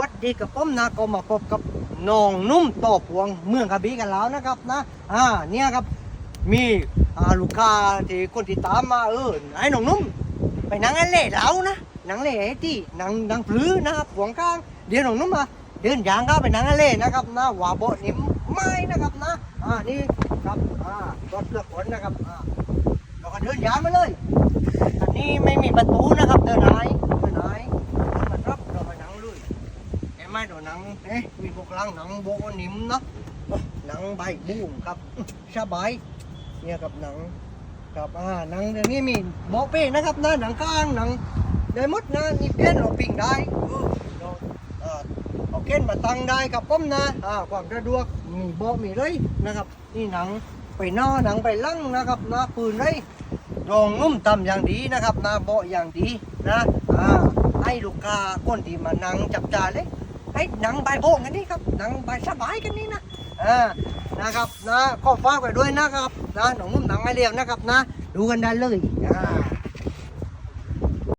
วัดดีกับผมนะก็มาพบกับน้องนุ่มต่อพวงเมืองกระบี่กันแล้วนะครับนะอ่าเนี่ยครับมีอ่าลูกค้าที่คนที่ตามมาเออไอ้น้องนุ่มไปนั่งอันเล่เรานะนั่งเล่ไอ้ที่นั่งนั่งพลื้นะครับหวงข้างเดี๋ยวน้องนุ่มมาเดินยางเข้าไปนั่งอันเล่นะครับนะว่าโบนิ่มไม่นะครับนะอ่านี่ครับอ่ารถเลือกฝนนะครับอ่าเราก็เดินยางมาเลยอันนี้ไม่มีประตูนะครับ ไหมเดี๋ยวหนังเอ๊ะมีพวกลังหนังโบะนิ่มเนาะหนังใบบูมครับสบายเนี่ยกับหนังครับอ่าหนังเดี๋ยวนี้มีโบะเป้นะครับนะหนังข้างหนังได้หมดนะนี่เพี้ยนเราปิ้งได้เออเราเอ่อเอาเก้นมาตั้งได้ครับผมนะอ่าความสะดวกมีโบะมีเลยนะครับ นี่หนังไปหน้าหนังไปลั่งนะครับนะปืนเลยรองนุ่มตำอย่างดีนะครับนะโบะอย่างดีนะอ่าให้ลูกค้าคนที่มานั่งจับจ่ายเลย ให้หนังใบโอ่งกันนี่ครับหนังใบสบายกันนี่นะอ่านะครับนะขอฝากไว้ด้วยนะครับนะหนองนุ่มหนังไม่เรียวนะครับนะดูกันได้เลยอ่า